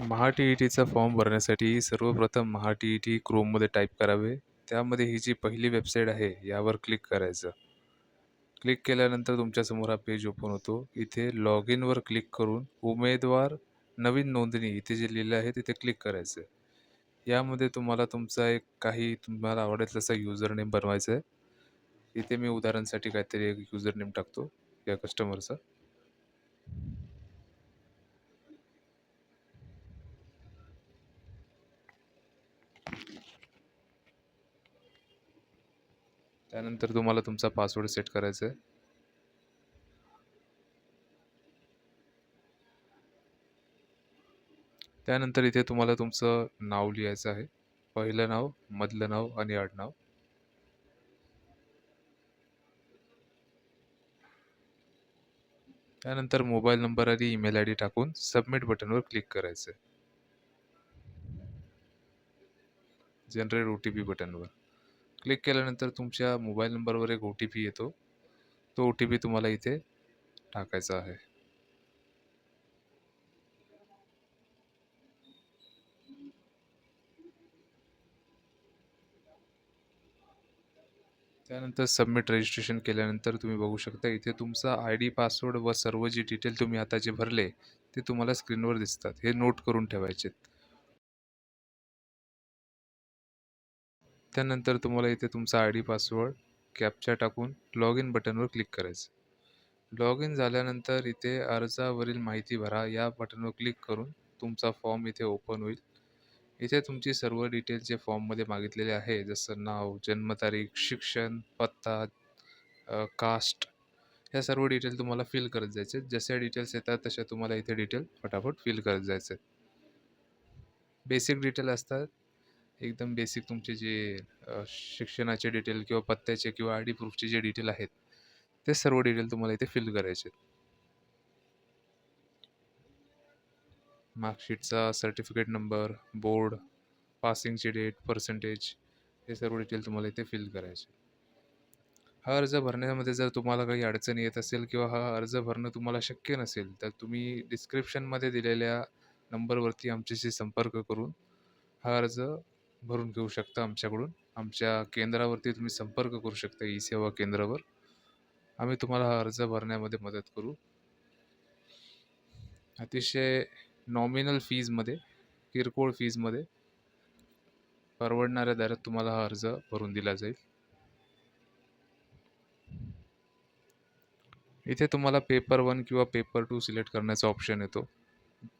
महा टी-ई-टीचा form भरण्यासाठी सर्वप्रथम महा T-E-T क्रोममध्ये type करावे. त्यामध्ये ही जी पहिली वेबसाईट आहे यावर क्लिक करायचं. क्लिक केल्यानंतर तुमच्यासमोर हा पेज ओपन होतो. इथे लॉग इनवर क्लिक करून उमेदवार नवीन नोंदणी इथे जे लिहिलं आहे तिथे क्लिक करायचं. यामध्ये तुम्हाला तुमचा एक काही तुम्हाला आवडेल तसा युजर नेम बनवायचा आहे. इथे मी उदाहरणासाठी काहीतरी एक युजर नेम टाकतो या कस्टमरचा. त्यानंतर तुम्हाला तुमचा पासवर्ड सेट करायचा आहे. त्यानंतर इथे तुम्हाला तुमचं नाव लिहायचं आहे. पहिलं नाव, मधलं नाव आणि आडनाव. त्यानंतर मोबाईल नंबर आणि ईमेल आय डी टाकून सबमिट बटनवर क्लिक करायचं आहे. Generate OTP बटनवर. क्लिक केल्यानंतर तुमच्या मोबाईल नंबरवर एक ओ-टी-पी येतो. तो ओ-टी-पी तुम्हाला इथे टाकायचा आहे. त्यानंतर सबमिट रजिस्ट्रेशन केल्यानंतर तुम्ही बघू शकता इथे तुमचा आय-डी, पासवर्ड व सर्व जे डिटेल तुम्ही आता जे भरले ते तुम्हाला स्क्रीनवर दिसतात. हे नोट करून ठेवायचेत. त्यानंतर तुम्हाला इथे तुमचा आय-डी, पासवर्ड, कॅप्चा टाकून लॉग इन बटनवर क्लिक करायचं. लॉग इन झाल्यानंतर इथे अर्जावरील माहिती भरा या बटनवर क्लिक करून तुमचा फॉर्म इथे ओपन होईल. इथे तुमची सर्व डिटेल जे फॉर्ममध्ये मागितलेले आहे जसं नाव, जन्मतारीख, शिक्षण, पत्ता, कास्ट ह्या सर्व डिटेल तुम्हाला फिल करत जायचे. जशा डिटेल्स येतात तशा तुम्हाला इथे डिटेल फटाफट फिल करत जायचे आहेत. बेसिक डिटेल असतात. एकदम बेसिक तुमचे जे शिक्षणाचे डिटेल किंवा पत्त्याचे किंवा आय-डी प्रूफचे जे डिटेल आहेत ते सर्व डिटेल तुम्हाला इथे फिल करायचे आहेत. मार्कशीटचा सर्टिफिकेट नंबर, बोर्ड, पासिंगची डेट, पर्सेंटेज हे सर्व डिटेल तुम्हाला इथे फिल करायचे. हा अर्ज भरण्यामध्ये जर तुम्हाला काही अडचण येत असेल किंवा हा अर्ज भरणं तुम्हाला शक्य नसेल, तर तुम्ही डिस्क्रिप्शनमध्ये दिलेल्या नंबरवरती आमच्याशी संपर्क करून हा अर्ज भरून घेऊ शकता आमच्याकडून. आमच्या केंद्रावरती तुम्ही संपर्क करू शकता ई-सेवा केंद्रावर. आम्ही तुम्हाला हा अर्ज भरण्यामध्ये मदत करू. अतिशय नॉमिनल फीजमध्ये, किरकोळ फीजमध्ये परवडणाऱ्या दरात तुम्हाला हा अर्ज भरून दिला जाईल. इथे तुम्हाला पेपर वन किंवा पेपर टू सिलेक्ट करण्याचा ऑप्शन येतो.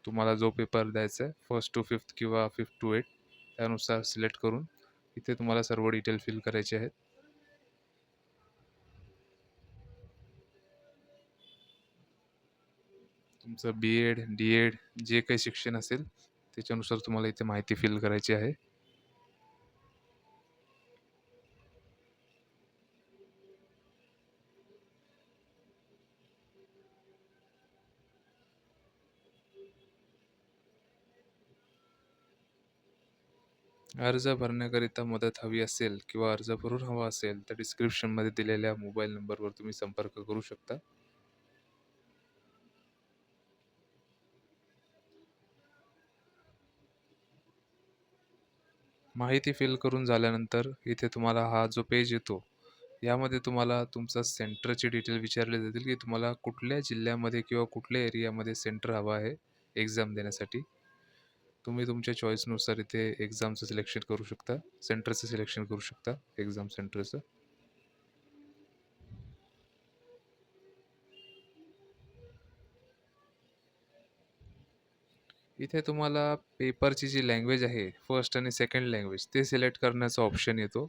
तुम्हाला जो पेपर द्यायचा आहे फर्स्ट टू फिफ्थ किंवा फिफ्थ टू एट त्यानुसार सिलेक्ट करून इथे तुम्हाला सर्व डिटेल फिल करायचे आहेत. तुमचं बी-एड, डी-एड जे काही शिक्षण असेल त्याच्यानुसार तुम्हाला इथे माहिती फिल करायची आहे. अर्ज भरण्याकरिता मदत हवी असेल किंवा अर्ज भरून हवा असेल तर डिस्क्रिप्शनमध्ये दिलेल्या मोबाईल नंबरवर तुम्ही संपर्क करू शकता. माहिती फिल करून झाल्यानंतर इथे तुम्हाला हा जो पेज येतो यामध्ये तुम्हाला तुमचा सेंटरची डिटेल विचारले जातील की तुम्हाला कुठल्या जिल्ह्यामध्ये किंवा कुठल्या एरियामध्ये सेंटर हवं आहे एक्झाम देण्यासाठी. तुम्ही तुमच्या चॉईसनुसार इथे एक्झामचं सिलेक्शन करू शकता. सेंटरचं सिलेक्शन करू शकता एक्झाम सेंटरचं. इथे तुम्हाला पेपरची जी लँग्वेज आहे फर्स्ट आणि सेकंड लँग्वेज ते सिलेक्ट करण्याचा ऑप्शन येतो.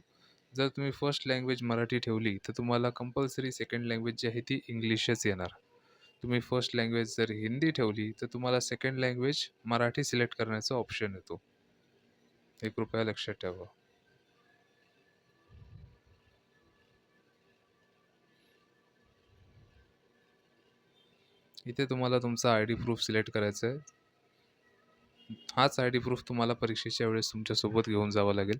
जर तुम्ही फर्स्ट लँग्वेज मराठी ठेवली तर तुम्हाला कंपल्सरी सेकंड लँग्वेज जी आहे ती इंग्लिशच येणार. तुम्ही फर्स्ट लँग्वेज जर हिंदी ठेवली तर तुम्हाला सेकंड लँग्वेज मराठी सिलेक्ट करण्याचा ऑप्शन येतो. हे कृपया लक्षात ठेवा. इथे तुम्हाला तुमचा आय-डी प्रूफ सिलेक्ट करायचा आहे. हाच आय-डी प्रूफ तुम्हाला परीक्षेच्या वेळेस तुमच्यासोबत घेऊन जावं लागेल.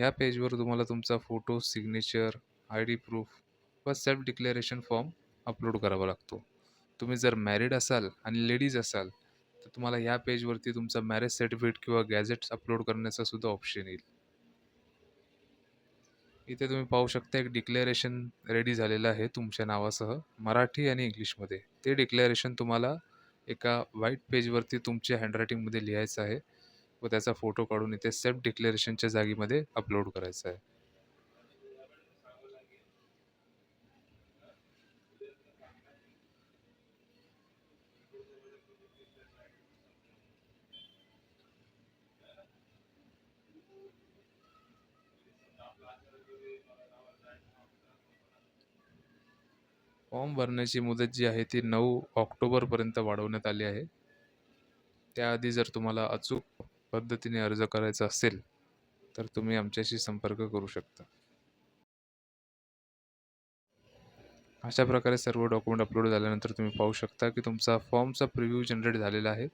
या पेजवर तुम्हाला तुमचा photo signature I D proof व सेल्फ डिक्लेरेशन फॉर्म अपलोड करावा लागतो. तुम्ही जर मॅरिड असाल आणि लेडीज असाल तर तुम्हाला या पेजवरती तुमचा मॅरेज सर्टिफिकेट किंवा गॅजेट्स अपलोड करण्याचा सुद्धा ऑप्शन येईल. इथे तुम्ही पाहू शकता एक डिक्लेरेशन रेडी झालेलं आहे तुमच्या नावासह मराठी आणि इंग्लिशमध्ये. ते डिक्लेरेशन तुम्हाला एका व्हाईट पेजवरती तुमच्या हँडरायटिंगमध्ये लिहायचं आहे. व त्याचा फोटो काढून इथे सेल्फ डिक्लेरेशनच्या जागीमध्ये अपलोड करायचा आहे. फॉर्म भरण्याची मुदत जी आहे ती नऊ ऑक्टोबरपर्यंत वाढवण्यात आली आहे. त्याआधी जर तुम्हाला अचूक पद्धतीने अर्ज करायचा असेल तर तुम्ही आमच्याशी संपर्क करू शकता. अशा प्रकारे सर्व डॉक्युमेंट अपलोड झाल्यानंतर तुम्ही पाहू शकता की तुमचा फॉर्मचा प्रिव्ह्यू जनरेट झालेला आहे.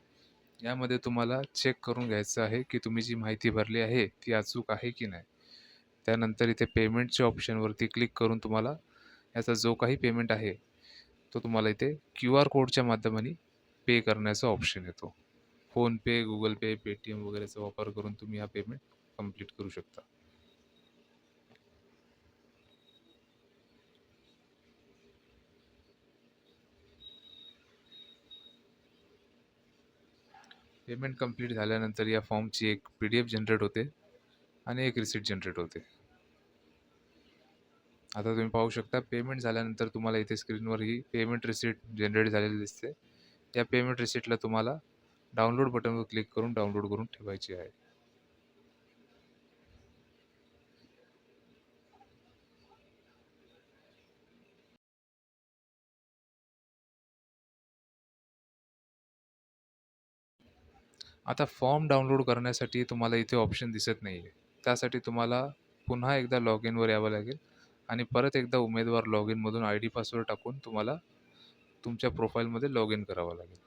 यामध्ये तुम्हाला चेक करून घ्यायचं आहे की तुम्ही जी माहिती भरली आहे ती अचूक आहे की नाही. त्यानंतर इथे पेमेंटच्या ऑप्शनवरती क्लिक करून तुम्हाला याचा जो काही पेमेंट आहे तो तुम्हाला इथे क्यू आर कोडच्या माध्यमाने पे करण्याचा ऑप्शन येतो. फोनपे गुगल पे पेटीएम वगैरेचा वापर करून तुम्ही हा पेमेंट कंप्लीट करू शकता. पेमेंट कंप्लीट झाल्यानंतर या फॉर्मची एक पी डी एफ जनरेट होते आणि एक रिसिट जनरेट होते. आता तुम्ही पाहू शकता पेमेंट झाल्यानंतर तुम्हाला इथे स्क्रीनवर ही पेमेंट रिसिट जनरेट झालेली दिसते. या पेमेंट रिसिटला तुम्हाला डाउनलोड बटनवर क्लिक करून डाउनलोड करून ठेवायची आहे. आता फॉर्म डाउनलोड करण्यासाठी तुम्हाला इथे ऑप्शन दिसत नाही आहे त्यासाठी तुम्हाला पुन्हा एकदा लॉग इनवर यावं लागेल आणि परत एकदा उमेदवार लॉग इनमधून आय डी पासवर्ड टाकून तुम्हाला तुमच्या प्रोफाईलमध्ये लॉग इन करावं लागेल.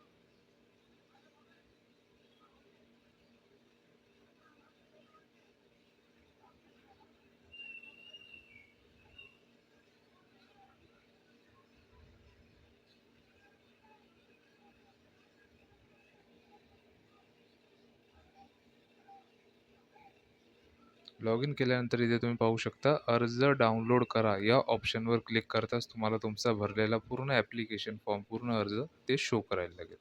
लॉग इन केल्यानंतर इथे तुम्ही पाहू शकता अर्ज डाउनलोड करा. या ऑप्शनवर क्लिक करताच तुम्हाला तुमचा भरलेला पूर्ण ॲप्लिकेशन फॉर्म पूर्ण अर्ज ते शो करायला लागेल.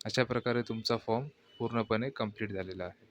अशा प्रकारे तुमचा फॉर्म पूर्णपणे कंप्लीट झालेला आहे.